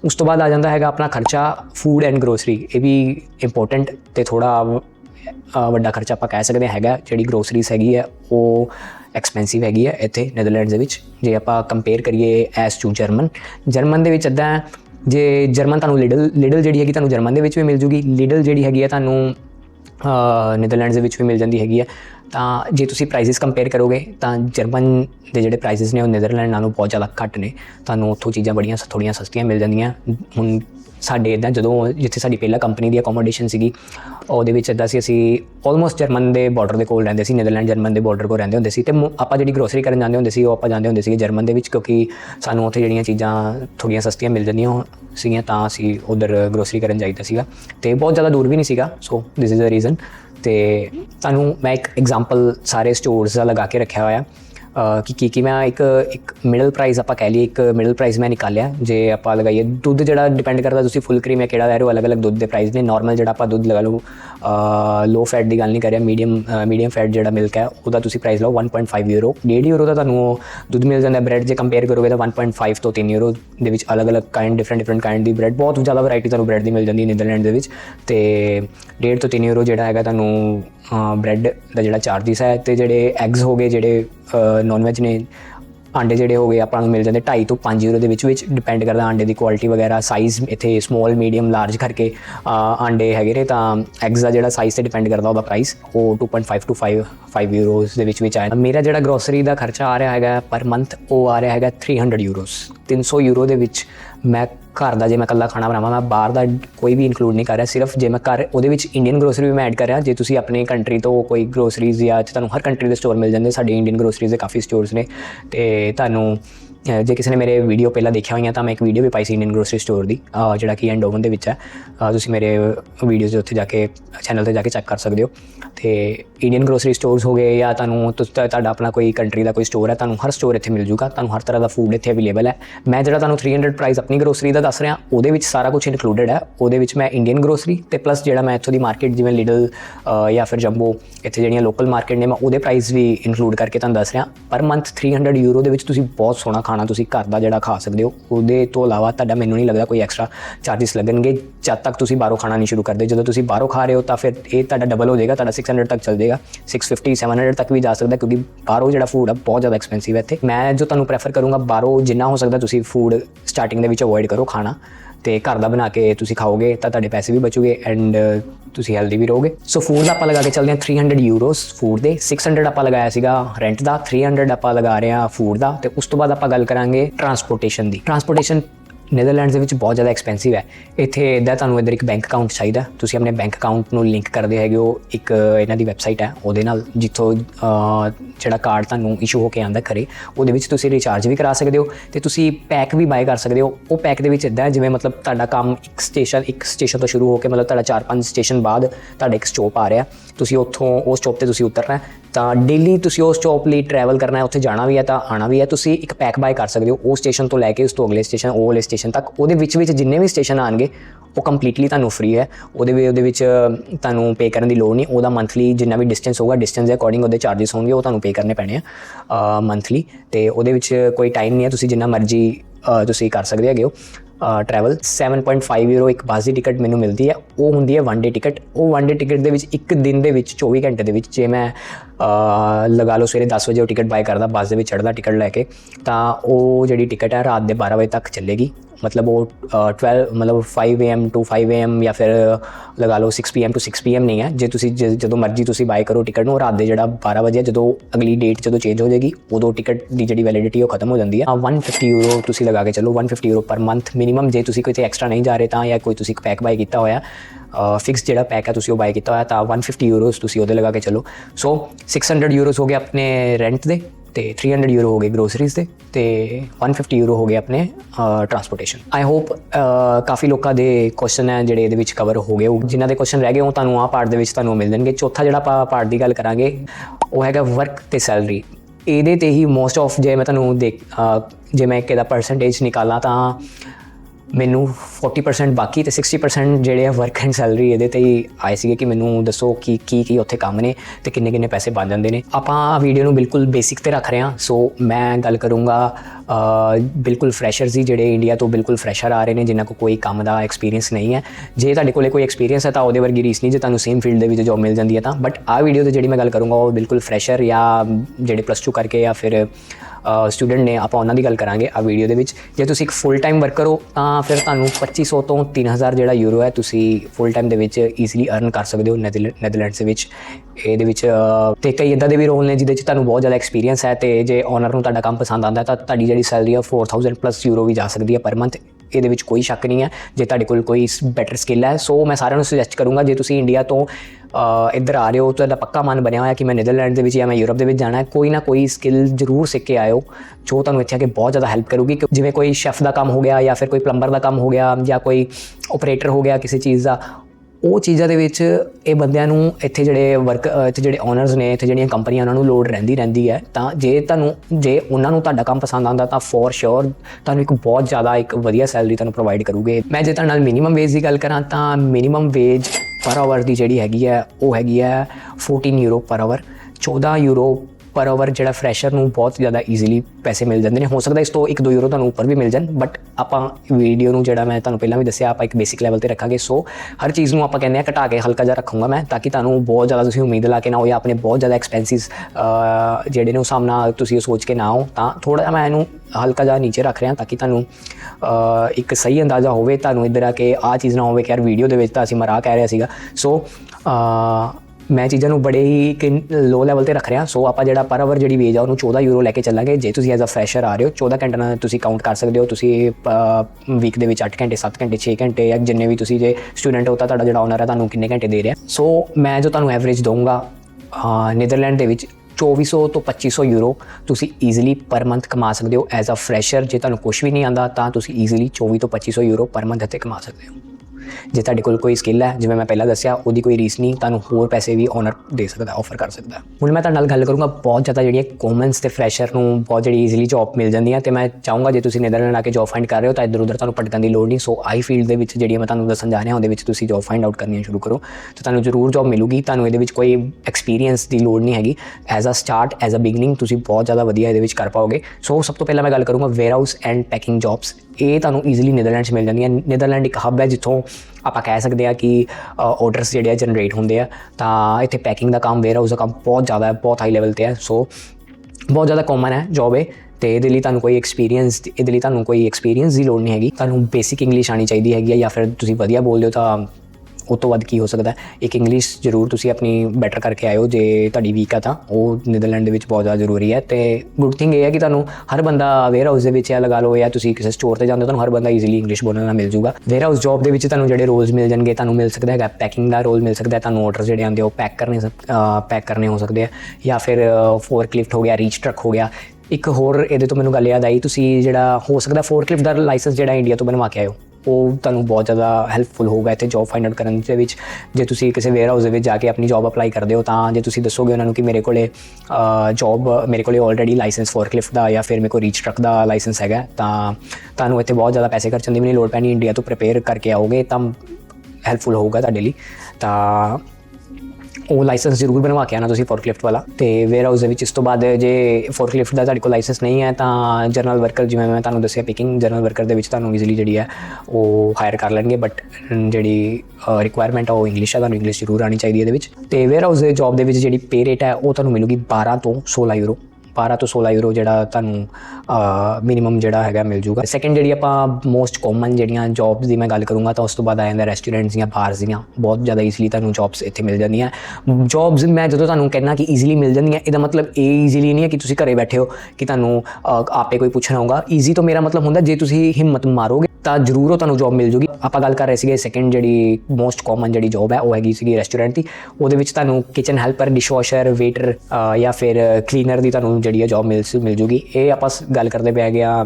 S1: ਉਸ ਤੋਂ ਬਾਅਦ ਆ ਜਾਂਦਾ ਹੈਗਾ ਆਪਣਾ ਖਰਚਾ ਫੂਡ ਐਂਡ ਗਰੋਸਰੀ ਇਹ ਵੀ ਇੰਪੋਰਟੈਂਟ ਤੇ ਥੋੜਾ ਵੱਡਾ ਖਰਚਾ ਆਪਾਂ ਕਹਿ ਸਕਦੇ ਹੈਗਾ, ਜਿਹੜੀ ਗਰੋਸਰੀਜ਼ ਹੈਗੀ ਹੈ, ਉਹ ਐਕਸਪੈਂਸਿਵ ਹੈਗੀ ਹੈ ਇੱਥੇ ਨੈਦਰਲੈਂਡਸ ਦੇ ਵਿੱਚ। ਜੇ ਆਪਾਂ ਕੰਪੇਅਰ ਕਰੀਏ ਐਸ ਟੂ ਜਰਮਨ ਜਰਮਨ ਦੇ ਵਿੱਚ ਇਦਾਂ ਜੇ ਜਰਮਨ ਤੁਹਾਨੂੰ ਲਿਡਲ ਲਿਡਲ ਜਿਹੜੀ ਹੈਗੀ ਤੁਹਾਨੂੰ ਜਰਮਨ ਦੇ ਵਿੱਚ ਵੀ ਮਿਲ ਜੂਗੀ ਲਿਡਲ ਜਿਹੜੀ ਹੈਗੀ ਹੈ ਤੁਹਾਨੂੰ ਨੈਦਰਲੈਂਡਸ ਦੇ ਵਿੱਚ ਵੀ ਮਿਲ ਜਾਂਦੀ ਹੈਗੀ ਹੈ। ਤਾਂ ਜੇ ਤੁਸੀਂ ਪ੍ਰਾਈਸਿਸ ਕੰਪੇਅਰ ਕਰੋਗੇ, ਤਾਂ ਜਰਮਨ ਦੇ ਜਿਹੜੇ ਪ੍ਰਾਈਸਿਸ ਨੇ ਉਹ ਨੈਦਰਲੈਂਡ ਨਾਲੋਂ ਬਹੁਤ ਜ਼ਿਆਦਾ ਘੱਟ ਨੇ। ਤੁਹਾਨੂੰ ਉੱਥੋਂ ਚੀਜ਼ਾਂ ਬੜੀਆਂ ਸ- ਥੋੜ੍ਹੀਆਂ ਸਸਤੀਆਂ ਮਿਲ ਜਾਂਦੀਆਂ। ਹੁਣ ਸਾਡੇ ਇਦਾਂ ਜਦੋਂ ਜਿੱਥੇ ਸਾਡੀ ਪਹਿਲਾ ਕੰਪਨੀ ਦੀ ਅਕੋਮੋਡੇਸ਼ਨ ਸੀਗੀ, ਉਹਦੇ ਵਿੱਚ ਇਦਾਂ ਸੀ, ਅਸੀਂ ਆਲਮੋਸਟ ਜਰਮਨ ਦੇ ਬਾਰਡਰ ਦੇ ਕੋਲ ਰਹਿੰਦੇ ਸੀ ਨੈਦਰਲੈਂਡ ਜਰਮਨ ਦੇ ਬਾਰਡਰ ਕੋਲ ਰਹਿੰਦੇ ਹੁੰਦੇ ਸੀ ਤੇ ਮੋ- ਆਪਾਂ ਜਿਹੜੀ ਗਰੋਸਰੀ ਕਰਨ ਜਾਂਦੇ ਹੁੰਦੇ ਸੀ, ਉਹ ਆਪਾਂ ਜਾਂਦੇ ਹੁੰਦੇ ਸੀਗੇ ਜਰਮਨ ਦੇ ਵਿੱਚ ਕਿਉਂਕਿ ਸਾਨੂੰ ਉੱਥੇ ਜਿਹੜੀਆਂ ਚੀਜ਼ਾਂ ਥੋੜੀਆਂ ਸਸਤੀਆਂ ਮਿਲ ਜਾਂਦੀਆਂ ਸੀਗੀਆਂ, ਤਾਂ ਅਸੀਂ ਉਧਰ ਗਰੋਸਰੀ ਕਰਨ ਜਾਈਦਾ ਸੀਗਾ ਤੇ ਬਹੁਤ ਜ਼ਿਆਦਾ ਦੂਰ ਵੀ ਨਹੀਂ ਸੀਗਾ ਸੋ ਦਿਸ ਇਜ਼ ਅ ਰੀਜ਼ਨ ਤੇ ਤੁਹਾਨੂੰ ਮੈਂ ਇੱਕ ਐਗਜ਼ਾਮਪਲ ਸਾਰੇ ਸਟੋਰਸ ਦਾ ਲਗਾ ਕੇ ਰੱਖਿਆ ਹੋਇਆ। ਕਿ ਕੀ ਕੀ ਮੈਂ ਇੱਕ ਇੱਕ ਮਿਡਲ ਪ੍ਰਾਈਸ ਆਪਾਂ ਕਹਿ ਲਈਏ, ਇੱਕ ਮਿਡਲ ਪ੍ਰਾਈਸ ਮੈਂ ਨਿਕਾਲਿਆ, ਜੇ ਆਪਾਂ ਲਗਾਈਏ ਦੁੱਧ ਜਿਹੜਾ ਡਿਪੈਂਡ ਕਰਦਾ ਤੁਸੀਂ ਫੁੱਲ ਕਰੀਮ ਜਾਂ ਕਿਹੜਾ ਲੈ ਰਹੇ ਹੋ, ਅਲੱਗ-ਅਲੱਗ ਦੁੱਧ ਦੇ ਪ੍ਰਾਈਸ ਨੇ। ਨਾਰਮਲ ਜਿਹੜਾ ਆਪਾਂ ਦੁੱਧ ਲਗਾ ਲਓ ਲੋ ਫੈਟ ਦੀ ਗੱਲ ਨਹੀਂ ਕਰ ਰਿਹਾ ਮੀਡੀਅਮ ਮੀਡੀਅਮ ਫੈਟ ਜਿਹੜਾ ਮਿਲਕ ਹੈ, ਉਹਦਾ ਤੁਸੀਂ ਪ੍ਰਾਈਸ ਲਓ 1.5 ਯੂਰੋ 1.5 ਯੂਰੋ ਦਾ ਤੁਹਾਨੂੰ ਉਹ ਦੁੱਧ ਮਿਲ ਜਾਂਦਾ ਬ੍ਰੈਡ ਜੇ ਕੰਪੇਅਰ ਕਰੋਗੇ ਤਾਂ 1.5 ਤੋਂ 3 ਯੂਰੋ ਦੇ ਵਿੱਚ ਅਲੱਗ-ਅਲੱਗ ਕਾਈਂਡ ਡਿਫਰੈਂਟ ਡਿਫਰੈਂਟ ਕਾਈਂਡ ਦੀ ਬ੍ਰੈਡ ਬਹੁਤ ਜ਼ਿਆਦਾ ਵੈਰਾਈਟੀ ਤੁਹਾਨੂੰ ਬ੍ਰੈਡ ਦੀ ਮਿਲ ਜਾਂਦੀ ਹੈ ਨੀਦਰਲੈਂਡ ਦੇ ਵਿੱਚ। ਤੇ 1.5 ਤੋਂ 3 ਯੂਰੋ ਜਿਹੜਾ ਹੈਗਾ ਤੁਹਾਨੂੰ ਬ੍ਰੈਡ ਦਾ ਜਿਹੜਾ ਚਾਰਜਸ ਹੈ, ਤੇ ਜਿਹੜੇ ਐਗਸ ਹੋ ਗਏ, ਜਿਹੜੇ ਨਾਨ ਵੈਜ ਨੇ ਆਂਡੇ ਜਿਹੜੇ ਹੋ ਗਏ ਆਪਾਂ ਨੂੰ ਮਿਲ ਜਾਂਦੇ 2.5 ਤੋਂ 5 ਯੂਰੋ ਦੇ ਵਿੱਚ ਵਿੱਚ ਡਿਪੈਂਡ ਕਰਦਾ ਆਂਡੇ ਦੀ ਕੁਆਲਿਟੀ ਵਗੈਰਾ ਸਾਈਜ਼ ਇੱਥੇ ਸਮਾਲ ਮੀਡੀਅਮ ਲਾਰਜ ਕਰਕੇ ਆਂਡੇ ਹੈਗੇ ਨੇ ਤਾਂ ਐਗਸ ਦਾ ਜਿਹੜਾ ਸਾਈਜ਼ ਤੇ ਡਿਪੈਂਡ ਕਰਦਾ ਉਹਦਾ ਪ੍ਰਾਈਸ ਉਹ 2.5 ਟੂ 5 5 ਯੂਰੋਸ ਦੇ ਵਿੱਚ ਵਿੱਚ ਆਇਆ। ਮੇਰਾ ਜਿਹੜਾ ਗਰੋਸਰੀ ਦਾ ਖਰਚਾ ਆ ਰਿਹਾ ਹੈਗਾ ਪਰ ਮੰਥ ਉਹ ਆ ਰਿਹਾ ਹੈਗਾ 300 ਯੂਰੋਸ 300 ਯੂਰੋ ਦੇ ਵਿੱਚ ਮੈਂ ਘਰ ਦਾ ਜੇ ਮੈਂ ਇਕੱਲਾ ਖਾਣਾ ਬਣਾਵਾਂ, ਮੈਂ ਬਾਹਰ ਦਾ ਕੋਈ ਵੀ ਇਨਕਲੂਡ ਨਹੀਂ ਕਰ ਰਿਹਾ, ਸਿਰਫ ਜੇ ਮੈਂ ਘਰ ਉਹਦੇ ਵਿੱਚ ਇੰਡੀਅਨ ਗਰੋਸਰੀ ਵੀ ਮੈਂ ਐਡ ਕਰ ਰਿਹਾ, ਜੇ ਤੁਸੀਂ ਆਪਣੀ ਕੰਟਰੀ ਤੋਂ ਕੋਈ ਗਰੋਸਰੀਜ਼ ਜਾਂ ਤੁਹਾਨੂੰ ਹਰ ਕੰਟਰੀ ਦੇ ਸਟੋਰ ਮਿਲ ਜਾਂਦੇ, ਸਾਡੇ ਇੰਡੀਅਨ ਗਰੋਸਰੀਜ਼ ਦੇ ਕਾਫੀ ਸਟੋਰਸ ਨੇ, ਤੇ ਤੁਹਾਨੂੰ ਜੇ ਕਿਸੇ ਨੇ ਮੇਰੇ ਵੀਡੀਓ ਪਹਿਲਾਂ ਦੇਖਿਆ ਹੋਈਆਂ ਤਾਂ ਮੈਂ ਇੱਕ ਵੀਡੀਓ ਵੀ ਪਾਈ ਸੀ ਇੰਡੀਅਨ ਗਰੋਸਰੀ ਸਟੋਰ ਦੀ ਜਿਹੜਾ ਕਿ ਐਂਡੋਵਨ ਦੇ ਵਿੱਚ ਹੈ ਤੁਸੀਂ ਮੇਰੇ ਵੀਡੀਓਜ਼ ਦੇ ਉੱਥੇ ਜਾ ਕੇ ਚੈਨਲ ਤੇ ਜਾ ਕੇ ਚੈੱਕ ਕਰ ਸਕਦੇ ਹੋ, ਤੇ ਇੰਡੀਅਨ ਗਰੋਸਰੀ ਸਟੋਰਸ ਹੋ ਗਏ ਜਾਂ ਤੁਹਾਨੂੰ ਤੁਸ- ਤੁਹਾਡਾ ਆਪਣਾ ਕੋਈ ਕੰਟਰੀ ਦਾ ਕੋਈ ਸਟੋਰ ਹੈ, ਤੁਹਾਨੂੰ ਹਰ ਸਟੋਰ ਇੱਥੇ ਮਿਲ ਜੂਗਾ, ਤੁਹਾਨੂੰ ਹਰ ਤਰ੍ਹਾਂ ਦਾ ਫੂਡ ਇੱਥੇ ਅਵੇਲੇਬਲ ਹੈ। ਮੈਂ ਜਿਹੜਾ ਤੁਹਾਨੂੰ 300 ਪ੍ਰਾਈਸ ਆਪਣੀ ਗਰੋਸਰੀ ਦਾ ਦੱਸ ਰਿਹਾ, ਉਹਦੇ ਵਿੱਚ ਸਾਰਾ ਕੁਝ ਇਨਕਲੂਡਡ ਹੈ। ਉਹਦੇ ਵਿੱਚ ਮੈਂ ਇੰਡੀਅਨ ਗਰੋਸਰੀ ਤੇ ਪਲੱਸ ਜਿਹੜਾ ਮੈਂ ਇੱਥੋਂ ਦੀ ਮਾਰਕੀਟ ਜਿਵੇਂ ਲਿਡਲ ਜਾਂ ਫਿਰ ਜੰਬੋ ਇੱਥੇ ਜਿਹੜੀਆਂ ਲੋਕਲ ਮਾਰਕੀਟ ਨੇ, ਮੈਂ ਉਹਦੇ ਪ੍ਰਾਈਸ ਵੀ ਇਨਕਲੂਡ ਕਰਕੇ ਤੁਹਾਨੂੰ ਦੱਸ ਰਿਹਾ। ਪਰ ਮੰਥ 300 ਯੂਰੋ ਦੇ ਵਿੱਚ ਤੁਸੀਂ ਬਹੁਤ ਸੋਹਣਾ ਖਾਣਾ ਤੁਸੀਂ ਘਰ ਦਾ ਜਿਹੜਾ ਖਾ ਸਕਦੇ ਹੋ, ਉਹਦੇ ਤੋਂ ਇਲਾਵਾ ਤੁਹਾਡਾ ਮੈਨੂੰ ਨਹੀਂ ਲੱਗਦਾ ਕੋਈ ਐਕਸਟਰਾ ਚਾਰजेस ਲੱਗਣਗੇ, ਜਦ ਤੱਕ ਤੁਸੀਂ ਬਾਹਰੋਂ ਖਾਣਾ ਨਹੀਂ ਸ਼ੁਰੂ ਕਰਦੇ। ਜਦੋਂ ਤੁਸੀਂ ਬਾਹਰੋਂ ਖਾ ਰਹੇ ਹੋ ਤਾਂ ਫਿਰ ਇਹ ਤੁਹਾਡਾ ਡਬਲ ਹੋ ਜਾਏਗਾ, ਤੁਹਾਡਾ 600 ਤੱਕ ਚੱਲ ਜਾਏਗਾ। 650 700 ਤੱਕ ਵੀ ਜਾ ਸਕਦਾ ਕਿਉਂਕਿ ਬਾਹਰੋਂ ਜਿਹੜਾ ਫੂਡ ਆ, ਬਹੁਤ ਜ਼ਿਆਦਾ ਐਕਸਪੈਂਸਿਵ ਹੈ ਇੱਥੇ। ਮੈਂ ਜੋ ਤੁਹਾਨੂੰ ਪ੍ਰੈਫਰ ਕਰੂੰਗਾ, ਬਾਹਰੋਂ ਜਿੰਨਾ ਹੋ ਸਕਦਾ ਤੁਸੀਂ ਫੂਡ ਸਟਾਰਟਿੰਗ ਦੇ ਵਿੱਚ ਅਵੋਇਡ ਕਰੋ ਖਾਣਾ। ਤੇ ਘਰ ਦਾ ਬਣਾ ਕੇ ਤੁਸੀਂ ਖਾਓਗੇ, ਤਾਂ ਤੁਹਾਡੇ ਪੈਸੇ ਵੀ ਬਚੂਗੇ ਐਂਡ ਤੁਸੀਂ ਹੈਲਦੀ ਵੀ ਰਹੋਗੇ। ਸੋ ਫੂਡ ਦਾ ਆਪਾਂ ਲਗਾ ਕੇ ਚੱਲਦੇ ਹਾਂ 300 ਯੂਰੋਸ ਫੂਡ ਦੇ। 600 ਆਪਾਂ ਲਗਾਇਆ ਸੀਗਾ ਰੈਂਟ ਦਾ। 300 ਆਪਾਂ ਲਗਾ ਰਹੇ ਹਾਂ ਫੂਡ ਦਾ। ਤੇ ਉਸ ਤੋਂ ਬਾਅਦ ਆਪਾਂ ਗੱਲ ਕਰਾਂਗੇ ਟਰਾਂਸਪੋਰਟੇਸ਼ਨ ਦੀ। ਟਰਾਂਸਪੋਰਟੇਸ਼ਨ ਨੈਦਰਲੈਂਡਸ ਦੇ ਵਿੱਚ ਬਹੁਤ ਜ਼ਿਆਦਾ ਐਕਸਪੈਂਸਿਵ ਹੈ। ਇੱਥੇ ਇਦਾਂ ਤੁਹਾਨੂੰ ਇੱਧਰ ਇੱਕ ਬੈਂਕ ਅਕਾਊਂਟ ਚਾਹੀਦਾ। ਤੁਸੀਂ ਆਪਣੇ ਬੈਂਕ ਅਕਾਊਂਟ ਨੂੰ ਲਿੰਕ ਕਰਦੇ ਹੈਗੇ ਹੋ। ਇੱਕ ਇਹਨਾਂ ਦੀ ਵੈਬਸਾਈਟ ਹੈ, ਉਹਦੇ ਨਾਲ ਜਿੱਥੋਂ ਜਿਹੜਾ ਕਾਰਡ ਤੁਹਾਨੂੰ ਇਸ਼ੂ ਹੋ ਕੇ ਆਂਦਾ ਘਰੇ, ਉਹਦੇ ਵਿੱਚ ਤੁਸੀਂ ਰਿਚਾਰਜ ਵੀ ਕਰਾ ਸਕਦੇ ਹੋ ਤੇ ਤੁਸੀਂ ਪੈਕ ਵੀ ਬਾਏ ਕਰ ਸਕਦੇ ਹੋ। ਉਹ ਪੈਕ ਦੇ ਵਿੱਚ ਇਦਾਂ ਜਿਵੇਂ ਮਤਲਬ ਤੁਹਾਡਾ ਕੰਮ ਇੱਕ ਸਟੇਸ਼ਨ ਇੱਕ ਸਟੇਸ਼ਨ ਤੋਂ ਸ਼ੁਰੂ ਹੋ ਕੇ ਮਤਲਬ ਤੁਹਾਡਾ 4-5 ਸਟੇਸ਼ਨ ਬਾਅਦ ਤੁਹਾਡਾ ਇੱਕ ਸਟਾਪ ਆ ਰਿਹਾ। ਤੁਸੀਂ ਉੱਥੋਂ, ਉਸ ਸਟਾਪ ਤੇ ਤੁਸੀਂ ਉਤਰਨਾ ਤਾਂ ਡੇਲੀ ਤੁਸੀਂ ਉਸ ਸਟਾਪ ਲਈ ਟਰੈਵਲ ਕਰਨਾ ਹੈ, ਉੱਥੇ ਜਾਣਾ ਵੀ ਹੈ ਤਾਂ ਆਣਾ ਵੀ ਹੈ, ਤੁਸੀਂ ਇੱਕ ਪੈਕ ਬਾਏ ਕਰ ਸਕਦੇ ਹੋ, ਉਹ ਸਟੇਸ਼ਨ ਤੋਂ ਲੈ ਕੇ ਉਸ ਤੋਂ ਅਗਲੇ ਸਟੇਸ਼ਨ ਉਹ ਵਾਲੇ ਸਟੇਸ਼ਨ ਤੱਕ, ਉਹਦੇ ਵਿੱਚ ਵਿੱਚ ਜਿੰਨੇ ਵੀ ਸਟੇਸ਼ਨ ਆਣਗੇ ਉਹ ਕੰਪਲੀਟਲੀ ਤੁਹਾਨੂੰ ਫ੍ਰੀ ਹੈ, ਉਹਦੇ ਵੀ, ਉਹਦੇ ਵਿੱਚ ਤੁਹਾਨੂੰ ਪੇ ਕਰਨ ਦੀ ਲੋੜ ਨਹੀਂ, ਉਹਦਾ ਮੰਥਲੀ ਜਿੰਨਾ ਵੀ ਡਿਸਟੈਂਸ ਹੋਊਗਾ ਡਿਸਟੈਂਸ ਦੇ ਅਕੋਰਡਿੰਗ ਉਹਦੇ ਚਾਰजेस ਹੋਣਗੇ, ਉਹ ਤੁਹਾਨੂੰ ਪੇ ਕਰਨੇ ਪੈਣੇ ਆ ਮੰਥਲੀ ਤੇ ਉਹਦੇ ਵਿੱਚ ਕੋਈ ਟਾਈਮ ਨਹੀਂ ਹੈ, ਤੁਸੀਂ ਜਿੰਨਾ ਮਰਜ਼ੀ ਤੁਸੀਂ ਕਰ ਸਕਦੇ ਹੈਗੇ ਹੋ। ਟਰੈਵਲ 7.5 ਯੂਰੋ ਇੱਕ ਬੱਸ ਦੀ ਟਿਕਟ ਮੈਨੂੰ ਮਿਲਦੀ ਹੈ। ਉਹ ਹੁੰਦੀ ਹੈ ਵਨ ਡੇ ਟਿਕਟ ਉਹ ਵਨ ਡੇ ਟਿਕਟ ਦੇ ਵਿੱਚ ਇੱਕ ਦਿਨ ਦੇ ਵਿੱਚ 24 ਘੰਟੇ ਦੇ ਵਿੱਚ ਜੇ ਮੈਂ ਲਗਾ ਲਓ ਸਵੇਰੇ 10 ਵਜੇ ਉਹ ਟਿਕਟ ਬਾਈ ਕਰਦਾ ਬੱਸ ਦੇ ਵਿੱਚ ਚੜਦਾ ਟਿਕਟ ਲੈ ਕੇ, ਤਾਂ ਉਹ ਜਿਹੜੀ ਟਿਕਟ ਹੈ ਰਾਤ ਦੇ 12 ਵਜੇ ਤੱਕ ਚੱਲੇਗੀ। ਮਤਲਬ ਉਹ ਅ, 12 ਮਤਲਬ 5 am to 5 am ਜਾਂ ਫਿਰ ਲਗਾ ਲਓ 6 pm to 6 pm ਨਹੀਂ ਹੈ ਜੇ ਤੁਸੀਂ ਜ- ਜਦੋਂ ਮਰਜ਼ੀ ਤੁਸੀਂ ਬਾਈ ਕਰੋ ਟਿਕਟ ਨੂੰ ਰਾਤ ਦੇ ਜਿਹੜਾ 12 ਵਜੇ ਜਦੋਂ ਅਗਲੀ ਡੇਟ ਜਦੋਂ ਚੇਂਜ ਹੋ ਜਾਏਗੀ ਉਦੋਂ ਟਿਕਟ ਦੀ ਜਿਹੜੀ ਵੈਲਿਡਿਟੀ ਉਹ ਖਤਮ ਹੋ ਜਾਂਦੀ ਹੈ 150 ਯੂਰੋ ਤੁਸੀਂ ਲਗਾ ਕੇ ਚੱਲੋ 150 ਯੂਰੋ ਪਰ ਮੰਥ ਮਿਨੀਮਮ ਜੇ ਤੁਸੀਂ ਕੋਈ ਐਕਸਟਰਾ ਨਹੀਂ ਜਾ ਰਹੇ ਤਾਂ ਜਾਂ ਕੋਈ ਤੁਸੀਂ ਇੱਕ ਪੈਕ ਬਾਈ ਕੀਤਾ ਹੋਇਆ ਫਿਕਸ ਜਿਹੜਾ ਪੈਕ ਹੈ ਤੁਸੀਂ ਉਹ ਬਾਈ ਕੀਤਾ ਹੋਇਆ ਤਾਂ 150 ਯੂਰੋਸ ਤੁਸੀਂ ਉਹਦੇ ਲਗਾ ਕੇ ਚੱਲੋ ਸੋ 600 ਯੂਰੋਸ ਹੋ ਗਏ ਆਪਣੇ ਰੈਂਟ ਦੇ ਤੇ 300 ਯੂਰੋ ਹੋ ਗਏ ਗਰੋਸਰੀਜ਼ ਦੇ ਤੇ 150 ਯੂਰੋ ਹੋ ਗਏ ਆਪਣੇ ਟਰਾਂਸਪੋਰਟੇਸ਼ਨ ਆਈ ਹੋਪ ਕਾਫੀ ਲੋਕਾਂ ਦੇ ਕੁਐਸਚਨ ਹੈ ਜਿਹੜੇ ਇਹਦੇ ਵਿੱਚ ਕਵਰ ਹੋ ਗਏ। ਉਹ ਜਿਨ੍ਹਾਂ ਦੇ ਕੁਐਸਚਨ ਰਹਿ ਗਏ, ਉਹ ਤੁਹਾਨੂੰ ਆਹ ਪਾਰਟ ਦੇ ਵਿੱਚ ਤੁਹਾਨੂੰ ਮਿਲ ਜਾਣਗੇ ਚੌਥਾ ਜਿਹੜਾ ਆਪਾਂ ਪਾਰਟ ਦੀ ਗੱਲ ਕਰਾਂਗੇ, ਉਹ ਹੈਗਾ ਵਰਕ ਤੇ ਸੈਲਰੀ ਇਹਦੇ ਤੇ ਹੀ ਮੋਸਟ ਆਫ ਜੇ ਮੈਂ ਤੁਹਾਨੂੰ ਦੇਖ ਜੇ ਮੈਂ ਇੱਕ ਇਹਦਾ ਪਰਸੈਂਟੇਜ ਨਿਕਾਲਾਂ ਤਾਂ ਮੈਨੂੰ 40% ਬਾਕੀ ਤੇ 60% ਜਿਹੜੇ ਆ ਵਰਕ ਐਂਡ ਸੈਲਰੀ ਇਹਦੇ ਤੇ ਹੀ ਆਏ ਸੀਗੇ ਕਿ ਮੈਨੂੰ ਦੱਸੋ ਕੀ ਕੀ ਕੀ ਉੱਥੇ ਕੰਮ ਨੇ ਤੇ ਕਿੰਨੇ ਕਿੰਨੇ ਪੈਸੇ ਬਣ ਜਾਂਦੇ ਨੇ। ਆਪਾਂ ਵੀਡੀਓ ਨੂੰ ਬਿਲਕੁਲ ਬੇਸਿਕ ਤੇ ਰੱਖ ਰਹੇ ਹਾਂ। ਸੋ ਮੈਂ ਗੱਲ ਕਰੂੰਗਾ ਬਿਲਕੁਲ ਫਰੈਸ਼ਰਸ ਹੀ ਜਿਹੜੇ ਇੰਡੀਆ ਤੋਂ ਬਿਲਕੁਲ ਫਰੈਸ਼ਰ ਆ ਰਹੇ ਨੇ, ਜਿਨ੍ਹਾਂ ਕੋਲ ਕੋਈ ਕੰਮ ਦਾ ਐਕਸਪੀਰੀਅੰਸ ਨਹੀਂ ਹੈ। ਜੇ ਤੁਹਾਡੇ ਕੋਲੇ ਕੋਈ ਐਕਸਪੀਰੀਅੰਸ ਹੈ ਤਾਂ ਉਹਦੇ ਵਰਗੀ ਰੀਸ ਨਹੀਂ, ਜੇ ਤੁਹਾਨੂੰ ਸੇਮ ਫੀਲਡ ਦੇ ਵਿੱਚ ਜੌਬ ਮਿਲ ਜਾਂਦੀ ਹੈ ਤਾਂ। ਬਟ ਆਹ ਵੀਡੀਓ ਤੇ ਜਿਹੜੀ ਮੈਂ ਗੱਲ ਕਰੂੰਗਾ, ਉਹ ਬਿਲਕੁਲ ਫਰੈਸ਼ਰ ਜਾਂ ਜਿਹੜੇ ਪਲੱਸ 2 ਕਰਕੇ ਜਾਂ ਫਿਰ ਸਟੂਡੈਂਟ ਨੇ ਆਪਾਂ ਉਹਨਾਂ ਦੀ ਗੱਲ ਕਰਾਂਗੇ ਆ ਵੀਡੀਓ ਦੇ ਵਿੱਚ। ਜੇ ਤੁਸੀਂ ਇੱਕ ਫੁੱਲ ਟਾਈਮ ਵਰਕਰ ਹੋ ਤਾਂ ਫਿਰ ਤੁਹਾਨੂੰ 2500 ਤੋਂ 3000 ਜਿਹੜਾ ਯੂਰੋ ਹੈ ਤੁਸੀਂ ਫੁੱਲ ਟਾਈਮ ਦੇ ਵਿੱਚ ਈਜ਼ੀਲੀ ਅਰਨ ਕਰ ਸਕਦੇ ਹੋ ਨੈਦਰਲੈਂਡਸ ਦੇ ਵਿੱਚ। ਇਹਦੇ ਵਿੱਚ ਅਹ, ਤੇ ਕਈ ਇਦਾਂ ਦੇ ਵੀ ਰੋਲ ਨੇ ਜਿਹਦੇ ਵਿੱਚ ਤੁਹਾਨੂੰ ਬਹੁਤ ਜ਼ਿਆਦਾ ਐਕਸਪੀਰੀਅੰਸ ਹੈ ਤੇ ਜੇ ਓਨਰ ਨੂੰ ਤੁਹਾਡਾ ਕੰਮ ਪਸੰਦ ਆਉਂਦਾ ਤਾਂ ਤੁਹਾਡੀ ਜਿਹੜੀ ਸੈਲਰੀ ਹੈ 4000 ਪਲੱਸ ਯੂਰੋ ਵੀ ਜਾ ਸਕਦੀ ਹੈ ਪਰ ਮੰਥ ਇਹਦੇ ਵਿੱਚ ਕੋਈ ਸ਼ੱਕ ਨਹੀਂ ਹੈ, ਜੇ ਤੁਹਾਡੇ ਕੋਲ ਕੋਈ ਬੈਟਰ ਸਕਿੱਲ ਹੈ ਸੋ ਮੈਂ ਸਾਰਿਆਂ ਨੂੰ ਸੁਜੈਸਟ ਕਰੂੰਗਾ, ਜੇ ਤੁਸੀਂ ਇੰਡੀਆ ਤੋਂ ਇੱਧਰ ਆ ਰਹੇ ਹੋ, ਤੁਹਾਡਾ ਪੱਕਾ ਮਨ ਬਣਿਆ ਹੋਇਆ ਕਿ ਮੈਂ ਨੈਦਰਲੈਂਡ ਦੇ ਵਿੱਚ ਜਾਂ ਮੈਂ ਯੂਰਪ ਦੇ ਵਿੱਚ ਜਾਣਾ ਹੈ, ਕੋਈ ਨਾ ਕੋਈ ਸਕਿੱਲ ਜ਼ਰੂਰ ਸਿੱਖ ਕੇ ਆਇਓ, ਜੋ ਤੁਹਾਨੂੰ ਇੱਥੇ ਆ ਕੇ ਬਹੁਤ ਜ਼ਿਆਦਾ ਹੈਲਪ ਕਰੂਗੀ ਜਿਵੇਂ ਕੋਈ ਸ਼ੈਫ ਦਾ ਕੰਮ ਹੋ ਗਿਆ ਜਾਂ ਫਿਰ ਕੋਈ ਪਲੰਬਰ ਦਾ ਕੰਮ ਹੋ ਗਿਆ ਜਾਂ ਕੋਈ ਆਪਰੇਟਰ ਹੋ ਗਿਆ ਕਿਸੇ ਚੀਜ਼ ਦਾ ਉਹ ਚੀਜ਼ਾਂ ਦੇ ਵਿੱਚ ਇਹ ਬੰਦਿਆਂ ਨੂੰ ਇੱਥੇ ਜਿਹੜੇ ਵਰਕ ਇੱਥੇ ਜਿਹੜੇ ਓਨਰਸ ਨੇ, ਇੱਥੇ ਜਿਹੜੀਆਂ ਕੰਪਨੀਆਂ ਉਹਨਾਂ ਨੂੰ ਲੋਡ ਰਹਿੰਦੀ ਰਹਿੰਦੀ ਹੈ। ਤਾਂ ਜੇ ਤੁਹਾਨੂੰ, ਜੇ ਉਹਨਾਂ ਨੂੰ ਤੁਹਾਡਾ ਕੰਮ ਪਸੰਦ ਆਉਂਦਾ ਤਾਂ ਫੋਰ ਸ਼ੋਰ ਤੁਹਾਨੂੰ ਇੱਕ ਬਹੁਤ ਜ਼ਿਆਦਾ ਇੱਕ ਵਧੀਆ ਸੈਲਰੀ ਤੁਹਾਨੂੰ ਪ੍ਰੋਵਾਈਡ ਕਰੂਗੇ। ਮੈਂ ਜੇ ਤੁਹਾਡੇ ਨਾਲ ਮਿਨੀਮਮ ਵੇਜ ਦੀ ਗੱਲ ਕਰਾਂ ਤਾਂ ਮਿਨੀਮਮ ਵੇਜ ਪਰ ਆਵਰ ਦੀ ਜਿਹੜੀ ਹੈਗੀ ਹੈ, ਉਹ ਹੈਗੀ ਹੈ 14 euro per hour 14 euro per hour ਜਿਹੜਾ ਫਰੈਸ਼ਰ ਨੂੰ ਬਹੁਤ ਜ਼ਿਆਦਾ ਈਜ਼ੀਲੀ ਪੈਸੇ ਮਿਲ ਜਾਂਦੇ ਨੇ। ਹੋ ਸਕਦਾ ਇਸ ਤੋਂ 1-2 ਯੂਰੋ ਤੁਹਾਨੂੰ ਉੱਪਰ ਵੀ ਮਿਲ ਜਾਣ ਬਟ ਆਪਾਂ ਵੀਡੀਓ ਨੂੰ ਜਿਹੜਾ ਮੈਂ ਤੁਹਾਨੂੰ ਪਹਿਲਾਂ ਵੀ ਦੱਸਿਆ, ਆਪਾਂ ਇੱਕ ਬੇਸਿਕ ਲੈਵਲ ਤੇ ਰੱਖਾਂਗੇ। ਸੋ ਹਰ ਚੀਜ਼ ਨੂੰ ਆਪਾਂ ਕਹਿੰਦੇ ਆ ਘਟਾ ਕੇ ਹਲਕਾ ਜਿਹਾ ਰੱਖੂੰਗਾ ਮੈਂ, ਤਾਂ ਕਿ ਤੁਹਾਨੂੰ ਬਹੁਤ ਜ਼ਿਆਦਾ ਤੁਸੀਂ ਉਮੀਦ ਲਾ ਕੇ ਨਾ ਹੋ ਜਾਂ ਆਪਣੇ ਬਹੁਤ ਜ਼ਿਆਦਾ ਐਕਸਪੈਂਸਿਸ ਜਿਹੜੇ ਨੇ ਉਹ ਸਾਹਮਣਾ ਤੁਸੀਂ ਉਹ ਸੋਚ ਕੇ ਨਾ ਹੋ ਤਾਂ ਥੋੜਾ ਜਿਹਾ ਮੈਂ ਇਹਨੂੰ ਹਲਕਾ ਜਿਹਾ ਨੀਚੇ ਰੱਖ ਰਿਹਾ, ਤਾਂ ਕਿ ਤੁਹਾਨੂੰ ਇੱਕ ਸਹੀ ਅੰਦਾਜ਼ਾ ਹੋਵੇ, ਤੁਹਾਨੂੰ ਇੱਧਰ ਆ ਕੇ ਆ ਚੀਜ਼ ਨਾ ਹੋਵੇ ਕਿ ਯਾਰ ਵੀਡੀਓ ਦੇ ਵਿੱਚ ਤਾਂ ਅਸੀਂ ਮਰਾ ਕਹਿ ਰਿਹਾ ਸੀਗਾ। ਸੋ ਮੈਂ ਚੀਜ਼ਾਂ ਨੂੰ ਬੜੇ ਹੀ ਇੱਕ ਲੋ ਲੈਵਲ ਤੇ ਰੱਖ ਰਿਹਾ। ਸੋ ਆਪਾਂ ਜਿਹੜਾ ਪਰ ਆਵਰ ਜਿਹੜੀ ਵੇਜ ਆ, ਉਹਨੂੰ 14 ਯੂਰੋ ਲੈ ਕੇ ਚੱਲਾਂਗੇ। ਜੇ ਤੁਸੀਂ ਐਜ਼ ਅ ਫਰੈਸ਼ਰ ਆ ਰਹੇ ਹੋ 14 ਘੰਟੇ ਨਾਲ ਤੁਸੀਂ ਕਾਊਂਟ ਕਰ ਸਕਦੇ ਹੋ। ਤੁਸੀਂ ਵੀਕ ਦੇ ਵਿੱਚ 8 ਘੰਟੇ 7 ਘੰਟੇ 6 ਘੰਟੇ ਜਾਂ ਜਿੰਨੇ ਵੀ ਤੁਸੀਂ ਜੇ ਸਟੂਡੈਂਟ ਹੋ ਤਾਂ ਤੁਹਾਡਾ ਜਿਹੜਾ ਓਨਰ ਹੈ ਤੁਹਾਨੂੰ ਕਿੰਨੇ ਘੰਟੇ ਦੇ ਰਿਹਾ। ਸੋ ਮੈਂ ਜੋ ਤੁਹਾਨੂੰ ਐਵਰੇਜ ਦਊਂਗਾ ਨੀਦਰਲੈਂਡ ਦੇ ਵਿੱਚ 2400 ਤੋਂ 2500 ਯੂਰੋ ਤੁਸੀਂ ਈਜ਼ੀਲੀ ਪਰ ਮੰਥ ਕਮਾ ਸਕਦੇ ਹੋ। ਐਜ਼ ਅ ਫਰੈਸ਼ਰ ਜੇ ਤੁਹਾਨੂੰ ਕੁਝ ਵੀ ਨਹੀਂ ਆਂਦਾ ਤਾਂ ਤੁਸੀਂ ਈਜ਼ੀਲੀ 24 ਤੋਂ 2500 ਯੂਰੋ ਪਰ ਮੰਥ ਇੱਥੇ ਕਮਾ ਸਕਦੇ ਹੋ। ਜੇ ਤੁਹਾਡੇ ਕੋਲ ਕੋਈ ਸਕਿੱਲ ਹੈ, ਜਿਵੇਂ ਮੈਂ ਪਹਿਲਾਂ ਦੱਸਿਆ, ਉਹਦੀ ਕੋਈ ਰੀਸ ਨਹੀਂ, ਤੁਹਾਨੂੰ ਹੋਰ ਪੈਸੇ ਵੀ ਓਨਰ ਦੇ ਸਕਦਾ ਆਫਰ ਕਰ ਸਕਦਾ। ਹੁਣ ਮੈਂ ਤੁਹਾਡੇ ਨਾਲ ਗੱਲ ਕਰੂੰਗਾ, ਬਹੁਤ ਜ਼ਿਆਦਾ ਜਿਹੜੀਆਂ ਕਾਮਨਸ ਤੇ ਫਰੈਸ਼ਰ ਨੂੰ ਬਹੁਤ ਜਿਹੜੀ ਈਜ਼ੀਲੀ ਜੌਬ ਮਿਲ ਜਾਂਦੀਆਂ ਤੇ ਮੈਂ ਚਾਹੂੰਗਾ ਜੇ ਤੁਸੀਂ ਨੈਦਰਲੈਂਡ ਆ ਕੇ ਜੌਬ ਫਾਈਂਡ ਕਰ ਰਹੇ ਹੋ, ਤਾਂ ਇੱਧਰ ਉੱਧਰ ਤੁਹਾਨੂੰ ਭਟਕਣ ਦੀ ਲੋੜ ਨਹੀਂ। ਸੋ ਆਈ ਫੀਲਡ ਦੇ ਵਿੱਚ ਜਿਹੜੀ ਮੈਂ ਤੁਹਾਨੂੰ ਦੱਸਣ ਜਾ ਰਿਹਾ, ਉਹਦੇ ਵਿੱਚ ਤੁਸੀਂ ਜੌਬ ਫਾਈਂਡ ਆਊਟ ਕਰਨੀ ਸ਼ੁਰੂ ਕਰੋ। ਤਾਂ ਤੁਹਾਨੂੰ ਜ਼ਰੂਰ ਜੌਬ ਮਿਲੂਗੀ, ਤੁਹਾਨੂੰ ਇਹਦੇ ਵਿੱਚ ਕੋਈ ਐਕਸਪੀਰੀਅੰਸ ਦੀ ਲੋੜ ਨਹੀਂ ਹੈਗੀ। As a start as a beginning ਤੁਸੀਂ ਬਹੁਤ ਜ਼ਿਆਦਾ ਵਧੀਆ ਇਹਦੇ ਵਿੱਚ ਕਰ ਪਾਓਗੇ। ਸੋ ਸਭ ਤੋਂ ਪਹਿਲਾਂ ਮੈਂ ਗੱਲ ਕਰੂੰਗਾ warehouse and packing jobs ਇਹ ਤੁਹਾਨੂੰ ਈਜ਼ੀਲੀ ਨੀਦਰਲੈਂਡ 'ਚ ਮਿਲ ਜਾਂਦੀਆਂ। ਨੀਦਰਲੈਂਡ ਇੱਕ ਹੱਬ ਹੈ ਜਿੱਥੋਂ ਆਪਾਂ ਕਹਿ ਸਕਦੇ ਆ ਕਿ ਆਰਡਰਸ ਜਿਹੜੇ ਆ ਜਨਰੇਟ ਹੁੰਦੇ ਆ। ਤਾਂ ਇੱਥੇ ਪੈਕਿੰਗ ਦਾ ਕੰਮ ਵੇਅਰ ਹਾਊਸ ਦਾ ਕੰਮ ਬਹੁਤ ਜ਼ਿਆਦਾ ਹੈ, ਬਹੁਤ ਹਾਈ ਲੈਵਲ ਤੇ ਹੈ। ਸੋ ਬਹੁਤ ਜ਼ਿਆਦਾ ਕਾਮਨ ਹੈ ਜੌਬ ਹੈ ਤੇ ਇਹਦੇ ਲਈ ਤੁਹਾਨੂੰ ਕੋਈ ਐਕਸਪੀਰੀਅੰਸ ਇਹਦੇ ਲਈ ਤੁਹਾਨੂੰ ਕੋਈ ਐਕਸਪੀਰੀਅੰਸ ਦੀ ਲੋੜ ਨਹੀਂ ਹੈਗੀ। ਤੁਹਾਨੂੰ ਬੇਸਿਕ ਇੰਗਲਿਸ਼ ਆਣੀ ਚਾਹੀਦੀ ਹੈਗੀ ਹੈ ਜਾਂ ਫਿਰ ਤੁਸੀਂ ਵਧੀਆ ਬੋਲਦੇ ਹੋ ਤਾਂ ਉਹ ਤੋਂ ਵੱਧ ਕੀ ਹੋ ਸਕਦਾ ਇੱਕ ਇੰਗਲਿਸ਼ ਜ਼ਰੂਰ ਤੁਸੀਂ ਆਪਣੀ ਬੈਟਰ ਕਰਕੇ ਆਇਓ, ਜੇ ਤੁਹਾਡੀ ਵੀਕ ਆ ਤਾਂ। ਉਹ ਨੀਦਰਲੈਂਡ ਦੇ ਵਿੱਚ ਬਹੁਤ ਜ਼ਿਆਦਾ ਜ਼ਰੂਰੀ ਹੈ ਤੇ ਗੁੱਡ ਥਿੰਗ ਇਹ ਹੈ ਕਿ ਤੁਹਾਨੂੰ ਹਰ ਬੰਦਾ ਵੇਅਰ ਹਾਊਸ ਦੇ ਵਿੱਚ ਜਾਂ ਲਗਾ ਲਓ ਜਾਂ ਤੁਸੀਂ ਕਿਸੇ ਸਟੋਰ ਤੇ ਜਾਂਦੇ ਹੋ, ਤੁਹਾਨੂੰ ਹਰ ਬੰਦਾ ਈਜ਼ੀਲੀ ਇੰਗਲਿਸ਼ ਬੋਲਣ ਬੋਲਣਾ ਮਿਲ ਜੂਗਾ ਵੇਅਰ ਹਾਊਸ ਜੌਬ ਦੇ ਵਿੱਚ ਤੁਹਾਨੂੰ ਜਿਹੜੇ ਰੋਲਸ ਮਿਲ ਜਾਣਗੇ, ਤੁਹਾਨੂੰ ਮਿਲ ਸਕਦਾ ਹੈਗਾ ਪੈਕਿੰਗ ਦਾ ਰੋਲ ਮਿਲ ਸਕਦਾ ਹੈ ਤੁਹਾਨੂੰ ਆਰਡਰ ਜਿਹੜੇ ਆਉਂਦੇ ਉਹ ਪੈਕ ਕਰਨੇ ਪੈਕ ਕਰਨੇ ਹੋ ਸਕਦੇ ਆ। ਜਾਂ ਫਿਰ ਫੋਰਕਲਿਫਟ ਹੋ ਗਿਆ ਰੀਚ ਟਰੱਕ ਹੋ ਗਿਆ। ਇੱਕ ਹੋਰ ਇਹਦੇ ਤੋਂ ਮੈਨੂੰ ਗੱਲ ਯਾਦ ਆਈ, ਤੁਸੀਂ ਜਿਹੜਾ ਹੋ ਸਕਦਾ ਫੋਰਕਲਿਫਟ ਦਾ ਲਾਇਸੈਂਸ ਜਿਹੜਾ ਇੰਡੀਆ ਤੋਂ ਬਣਵਾ ਕੇ ਆਇਓ। ਉਹ ਤੁਹਾਨੂੰ ਬਹੁਤ ਜ਼ਿਆਦਾ ਹੈਲਪਫੁਲ ਹੋਊਗਾ ਇੱਥੇ ਜੌਬ ਫਾਈਂਡ ਆਊਟ ਕਰਨ ਦੇ ਵਿੱਚ। ਜੇ ਤੁਸੀਂ ਕਿਸੇ ਵੇਅਰ ਹਾਊਸ ਦੇ ਵਿੱਚ ਜਾ ਕੇ ਆਪਣੀ ਜੌਬ ਅਪਲਾਈ ਕਰਦੇ ਹੋ, ਤਾਂ ਜੇ ਤੁਸੀਂ ਦੱਸੋਗੇ ਉਹਨਾਂ ਨੂੰ ਕਿ ਮੇਰੇ ਕੋਲੇ ਜੌਬ ਮੇਰੇ ਕੋਲੇ ਆਲਰੇਡੀ ਲਾਇਸੈਂਸ ਫੋਰਕਲਿਫਟ ਦਾ ਜਾਂ ਫਿਰ ਮੇਰੇ ਕੋਲ ਰੀਚ ਟਰੱਕ ਦਾ ਲਾਇਸੈਂਸ ਹੈਗਾ, ਤਾਂ ਤੁਹਾਨੂੰ ਇੱਥੇ ਬਹੁਤ ਜ਼ਿਆਦਾ ਪੈਸੇ ਖਰਚਣ ਦੀ ਵੀ ਨਹੀਂ ਲੋੜ ਪੈਣੀ। ਇੰਡੀਆ ਤੋਂ ਪ੍ਰਿਪੇਅਰ ਕਰਕੇ ਆਓਗੇ ਤਾਂ ਹੈਲਪਫੁਲ ਹੋਊਗਾ ਤੁਹਾਡੇ ਲਈ। ਤਾਂ ਉਹ ਲਾਇਸੈਂਸ ਜ਼ਰੂਰ ਬਣਵਾ ਕੇ ਆਣਾ ਤੁਸੀਂ ਫੋਰਕਲਿਫਟ ਵਾਲਾ। ਤੇ ਵੇਅਰ ਹਾਊਸ ਦੇ ਵਿੱਚ ਇਸ ਤੋਂ ਬਾਅਦ ਜੇ ਫੋਰਕਲਿਫਟ ਦਾ ਤੁਹਾਡੇ ਕੋਲ ਲਾਇਸੈਂਸ ਨਹੀਂ ਹੈ ਤਾਂ ਜਨਰਲ ਵਰਕਰ ਜਿਵੇਂ ਮੈਂ ਤੁਹਾਨੂੰ ਦੱਸਿਆ ਪਿਕਿੰਗ ਜਨਰਲ ਵਰਕਰ ਦੇ ਵਿੱਚ ਤੁਹਾਨੂੰ ਈਜ਼ੀਲੀ ਜਿਹੜੀ ਹੈ ਉਹ ਹਾਇਰ ਕਰ ਲੈਣਗੇ। ਬਟ ਜਿਹੜੀ ਰਿਕੁਆਇਰਮੈਂਟ ਆ ਉਹ ਇੰਗਲਿਸ਼ ਆ, ਤੁਹਾਨੂੰ ਇੰਗਲਿਸ਼ ਜ਼ਰੂਰ ਆਣੀ ਚਾਹੀਦੀ ਹੈ ਇਹਦੇ ਵਿੱਚ। ਤੇ ਵੇਅਰ ਹਾਊਸ ਦੇ ਜੌਬ ਦੇ ਵਿੱਚ ਜਿਹੜੀ ਪੇ ਰੇਟ ਹੈ ਉਹ ਤੁਹਾਨੂੰ ਮਿਲੂਗੀ 12 ਤੋਂ 16 ਯੂਰੋ 12 ਤੋਂ 16 ਯੂਰੋ ਜਿਹੜਾ ਤੁਹਾਨੂੰ ਮਿਨੀਮਮ ਜਿਹੜਾ ਹੈਗਾ ਮਿਲ ਜੂਗਾ ਸੈਕੰਡ ਜਿਹੜੀ ਆਪਾਂ ਮੋਸਟ ਕਾਮਨ ਜਿਹੜੀਆਂ ਜੌਬਸ ਦੀ ਮੈਂ ਗੱਲ ਕਰੂੰਗਾ, ਤਾਂ ਉਸ ਤੋਂ ਬਾਅਦ ਆ ਜਾਂਦਾ ਰੈਸਟੋਰੈਂਟਸ ਜਾਂ ਬਾਰਸ ਦੀਆਂ। ਬਹੁਤ ਜ਼ਿਆਦਾ ਈਜ਼ੀਲੀ ਤੁਹਾਨੂੰ ਜੌਬਸ ਇੱਥੇ ਮਿਲ ਜਾਂਦੀਆਂ। ਜੌਬਸ ਮੈਂ ਜਦੋਂ ਤੁਹਾਨੂੰ ਕਹਿਣਾ ਕਿ ਈਜ਼ੀਲੀ ਮਿਲ ਜਾਂਦੀਆਂ, ਇਹਦਾ ਮਤਲਬ ਇਹ ਈਜ਼ੀਲੀ ਨਹੀਂ ਹੈ ਕਿ ਤੁਸੀਂ ਘਰੇ ਬੈਠੇ ਹੋ, ਕਿ ਤੁਹਾਨੂੰ ਆਪੇ ਕੋਈ ਪੁੱਛਣਾ ਹੋਊਗਾ। ਈਜ਼ੀ ਤੋਂ ਮੇਰਾ ਮਤਲਬ ਹੁੰਦਾ, ਜੇ ਤੁਸੀਂ ਹਿੰਮਤ ਮਾਰੋਗੇ ਤਾਂ ਜ਼ਰੂਰ ਉਹ ਤੁਹਾਨੂੰ ਜੌਬ ਮਿਲ ਜੂਗੀ। ਆਪਾਂ ਗੱਲ ਕਰ ਰਹੇ ਸੀਗੇ ਸੈਕੰਡ ਜਿਹੜੀ ਮੋਸਟ ਕਾਮਨ ਜਿਹੜੀ ਜੌਬ ਹੈ, ਉਹ ਹੈਗੀ ਸੀਗੀ ਰੈਸਟੋਰੈਂਟ ਦੀ। ਉਹਦੇ ਵਿੱਚ ਤੁਹਾਨੂੰ ਕਿਚਨ ਹੈਲਪਰ ਡਿਸ਼ਵਾਸ਼ਰ ਵੇਟਰ ਜਾਂ ਫਿਰ ਕਲੀਨਰ ਦੀ ਤੁਹਾਨੂੰ ਜਿਹੜੀ ਹੈ ਜੌਬ ਮਿਲ ਮਿਲ ਜੂਗੀ। ਇਹ ਆਪਾਂ ਸ- ਗੱਲ ਕਰਦੇ ਪਏ ਹੈਗੇ ਆ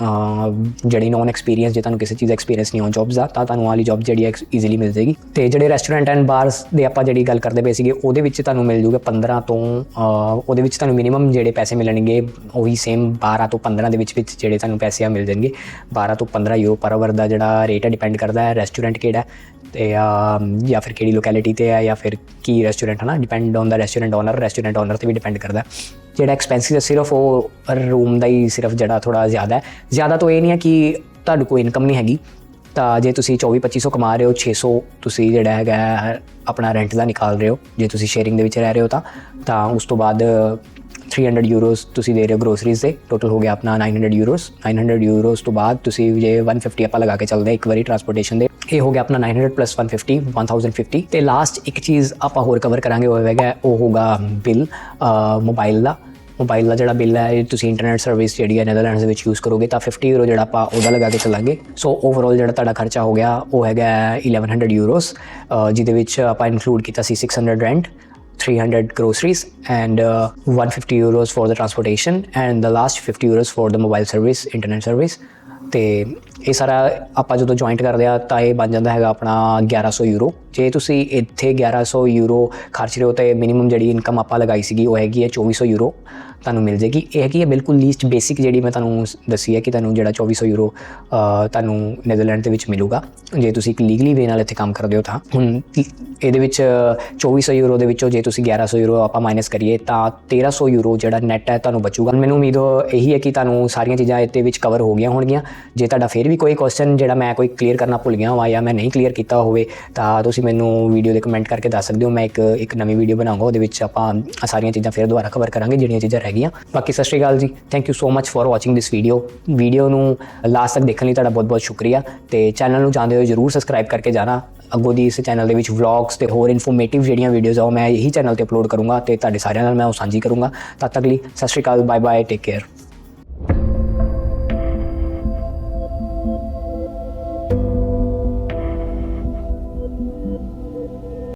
S1: ਜਿਹੜੀ ਨੌਨ ਐਕਸਪੀਰੀਅੰਸ ਜੇ ਤੁਹਾਨੂੰ ਕਿਸੇ ਚੀਜ਼ ਦਾ ਐਕਸਪੀਰੀਅੰਸ ਨਹੀਂ ਹੋ ਜੌਬਸ ਦਾ, ਤਾਂ ਤੁਹਾਨੂੰ ਵਾਲੀ ਜੌਬ ਜਿਹੜੀ ਹੈ ਈਜ਼ੀਲੀ ਮਿਲ ਜੇਗੀ ਤੇ ਜਿਹੜੇ ਰੈਸਟੋਰੈਂਟ ਐਂਡ ਬਾਰਸ ਦੇ ਆਪਾਂ ਜਿਹੜੀ ਗੱਲ ਕਰਦੇ ਪਏ ਸੀਗੇ, ਉਹਦੇ ਵਿੱਚ ਤੁਹਾਨੂੰ ਮਿਲ ਜੂਗਾ 15 ਤੋਂ ਉਹਦੇ ਵਿੱਚ ਤੁਹਾਨੂੰ ਮਿਨੀਮਮ ਜਿਹੜੇ ਪੈਸੇ ਮਿਲਣਗੇ, ਉਹੀ ਸੇਮ 12 ਤੋਂ 15 ਦੇ ਵਿੱਚ ਵਿੱਚ ਜਿਹੜੇ ਤੁਹਾਨੂੰ ਪੈਸੇ ਆ ਮਿਲ ਜਾਣਗੇ। 12 ਤੋਂ 15 ਯੂਰੋ ਪਰ ਆਵਰ ਦਾ ਜਿਹੜਾ ਰੇਟ ਹੈ ਡਿਪੈਂਡ ਕਰਦਾ ਹੈ ਰੈਸਟੋਰੈਂਟ ਕਿਹੜਾ ਤੇ ਜਾਂ ਫਿਰ ਕਿਹੜੀ ਲੋਕੈਲਿਟੀ ਤੇ ਹੈ ਜਾਂ ਫਿਰ ਕੀ ਰੈਸਟੋਰੈਂਟ ਹੈ ਨਾ depend on the restaurant owner restaurant owner ਤੇ ਵੀ ਡਿਪੈਂਡ ਕਰਦਾ। ਜਿਹੜਾ ਐਕਸਪੈਂਸਿਸ ਹੈ, ਸਿਰਫ ਉਹ ਰੂਮ ਦਾ ਹੀ ਸਿਰਫ ਜਿਹੜਾ ਥੋੜਾ ਜ਼ਿਆਦਾ ਹੈ। ਜ਼ਿਆਦਾ ਤਾਂ ਇਹ ਨਹੀਂ ਹੈ ਕਿ ਤੁਹਾਡੇ ਕੋਲ ਇਨਕਮ ਨਹੀਂ ਹੈਗੀ। ਤਾਂ ਜੇ ਤੁਸੀਂ 24 2500 ਕਮਾ ਰਹੇ ਹੋ 600 ਤੁਸੀਂ ਜਿਹੜਾ ਹੈਗਾ ਆਪਣਾ ਰੈਂਟ ਦਾ ਨਿਕਾਲ ਰਹੇ ਹੋ, ਜੇ ਤੁਸੀਂ ਸ਼ੇਅਰਿੰਗ ਦੇ ਵਿੱਚ ਰਹਿ ਰਹੇ ਹੋ ਤਾਂ ਤਾਂ ਉਸ ਤੋਂ ਬਾਅਦ 300 ਯੂਰੋਸ ਤੁਸੀਂ ਦੇ ਰਹੇ ਹੋ ਗਰੋਸਰੀਜ਼ ਦੇ। ਟੋਟਲ ਹੋ ਗਿਆ ਆਪਣਾ 900 ਯੂਰੋਸ 900 ਯੂਰੋਸ ਤੋਂ ਬਾਅਦ ਤੁਸੀਂ ਜੇ 150 ਆਪਾਂ ਲਗਾ ਕੇ ਚੱਲਦੇ ਹਾਂ, ਇੱਕ ਵਾਰੀ ਟਰਾਂਸਪੋਰਟੇਸ਼ਨ ਦੇ। ਇਹ ਹੋ ਗਿਆ ਆਪਣਾ 900 ਪਲੱਸ 150 1050 ਤੇ ਲਾਸਟ ਇੱਕ ਚੀਜ਼ ਆਪਾਂ ਹੋਰ ਕਵਰ ਕਰਾਂਗੇ ਉਹ ਹੈਗਾ ਉਹ ਹੋਗਾ ਬਿੱਲ ਮੋਬਾਈਲ ਦਾ। ਮੋਬਾਈਲ ਦਾ ਜਿਹੜਾ ਬਿੱਲ ਹੈ ਤੁਸੀਂ ਇੰਟਰਨੈਟ ਸਰਵਿਸ ਜਿਹੜੀ ਹੈ ਨੈਦਰਲੈਂਡਸ ਦੇ ਵਿੱਚ ਯੂਜ਼ ਕਰੋਗੇ ਤਾਂ 50 ਯੂਰੋ ਜਿਹੜਾ ਆਪਾਂ ਉਹਦਾ ਲਗਾ ਕੇ ਚੱਲਾਂਗੇ। ਸੋ ਓਵਰਆਲ ਜਿਹੜਾ ਤੁਹਾਡਾ ਖਰਚਾ ਹੋ ਗਿਆ ਉਹ ਹੈਗਾ 1100 ਯੂਰੋਸ ਜਿਹਦੇ ਵਿੱਚ ਆਪਾਂ ਇਨਕਲੂਡ ਕੀਤਾ ਸੀ 600 rent 300 groceries and uh, 150 euros for the transportation and the last 50 euros for the mobile service internet service ਤੇ ਇਹ ਸਾਰਾ ਆਪਾਂ ਜਦੋਂ ਜੁਆਇੰਟ ਕਰਦੇ ਆ ਤਾਂ ਇਹ ਬਣ ਜਾਂਦਾ ਹੈਗਾ ਆਪਣਾ 1100 ਯੂਰੋ ਜੇ ਤੁਸੀਂ ਇੱਥੇ 1100 ਯੂਰੋ ਖਰਚ ਰਹੇ ਹੋ ਤੇ ਮਿਨੀਮਮ ਜਿਹੜੀ ਇਨਕਮ ਆਪਾਂ ਲਗਾਈ ਸੀਗੀ, ਉਹ ਹੈਗੀ ਹੈ 2400 ਯੂਰੋ ਤੁਹਾਨੂੰ ਮਿਲ ਜੇਗੀ ਇਹ ਹੈਗੀ ਹੈ ਬਿਲਕੁਲ ਲੀਸਟ ਬੇਸਿਕ ਜਿਹੜੀ ਮੈਂ ਤੁਹਾਨੂੰ ਦੱਸੀ ਹੈ ਕਿ ਤੁਹਾਨੂੰ ਜਿਹੜਾ 2400 ਯੂਰੋ ਤੁਹਾਨੂੰ ਨੈਦਰਲੈਂਡ ਦੇ ਵਿੱਚ ਮਿਲੂਗਾ। ਜੇ ਤੁਸੀਂ ਇੱਕ ਲੀਗਲੀ ਵੇ ਨਾਲ ਇੱਥੇ ਕੰਮ ਕਰਦੇ ਹੋ ਤਾਂ ਹੁਣ ਇਹਦੇ ਵਿੱਚ 2400 ਯੂਰੋ ਦੇ ਵਿੱਚੋਂ ਜੇ ਤੁਸੀਂ 1100 ਯੂਰੋ ਆਪਾਂ ਮਾਈਨਸ ਕਰੀਏ ਤਾਂ 1300 ਯੂਰੋ ਜਿਹੜਾ ਨੈਟ ਹੈ ਤੁਹਾਨੂੰ ਬਚੂਗਾ। ਮੈਨੂੰ ਉਮੀਦ ਇਹੀ ਹੈ ਕਿ ਤੁਹਾਨੂੰ ਸਾਰੀਆਂ ਚੀਜ਼ਾਂ ਇਹਦੇ ਵਿੱਚ ਕਵਰ ਹੋ ਗਈਆਂ ਹੋਣਗੀਆਂ। ਜੇ ਤੁਹਾਡਾ ਫਿਰ ਵੀ ਕੋਈ ਕੁਐਸਚਨ ਜਿਹੜਾ ਮੈਂ ਕੋਈ ਕਲੀਅਰ ਕਰਨਾ ਭੁੱਲ ਗਿਆ ਹਾਂ ਜਾਂ ਮੈਂ ਨਹੀਂ ਕਲੀਅਰ ਕੀਤਾ ਹੋਵੇ ਤਾਂ ਤੁਸੀਂ ਮੈਨੂੰ ਵੀਡੀਓ ਦੇ ਕਮੈਂਟ ਕਰਕੇ ਦੱਸ ਸਕਦੇ ਹੋ। ਮੈਂ ਇੱਕ ਇੱਕ ਨਵੀਂ ਵੀਡੀਓ ਬਣਾਉਂਗਾ, ਉਹਦੇ ਵਿੱਚ ਆਪਾਂ ਆਹ ਸਾਰੀਆਂ ਚੀਜ਼ਾਂ ਫਿਰ ਦੁਬਾਰਾ ਕਵਰ ਕਰਾਂਗੇ, ਜਿਹੜੀਆਂ ਚੀਜ਼ਾਂ ਰਹਿ ਗਈਆਂ। ਬਾਕੀ Sat Shri Akal ji. Thank you so much for watching this video video ਨੂੰ ਲਾਸਟ ਤੱਕ ਦੇਖਣ ਲਈ ਤੁਹਾਡਾ ਬਹੁਤ-ਬਹੁਤ ਸ਼ੁਕਰੀਆ। ਤੇ ਚੈਨਲ ਨੂੰ ਜਾਂਦੇ ਹੋਏ ਜਰੂਰ ਸਬਸਕ੍ਰਾਈਬ ਕਰਕੇ ਜਾਣਾ। ਅੱਗੋਂ ਦੀ ਇਸ ਚੈਨਲ ਦੇ ਵਿੱਚ ਵਲੌਗਸ ਤੇ ਹੋਰ ਇਨਫੋਰਮੇਟਿਵ ਜਿਹੜੀਆਂ ਵੀਡੀਓਜ਼ ਆ, ਉਹ ਮੈਂ ਇਹੀ ਚੈਨਲ ਤੇ ਅਪਲੋਡ ਕਰੂੰਗਾ ਤੇ ਤੁਹਾਡੇ ਸਾਰਿਆਂ ਨਾਲ ਮੈਂ ਉਹ ਸਾਂਝੀ ਕਰੂੰਗਾ। ਤਦ ਤੱਕ ਲਈ Sat Shri Akal bye bye take care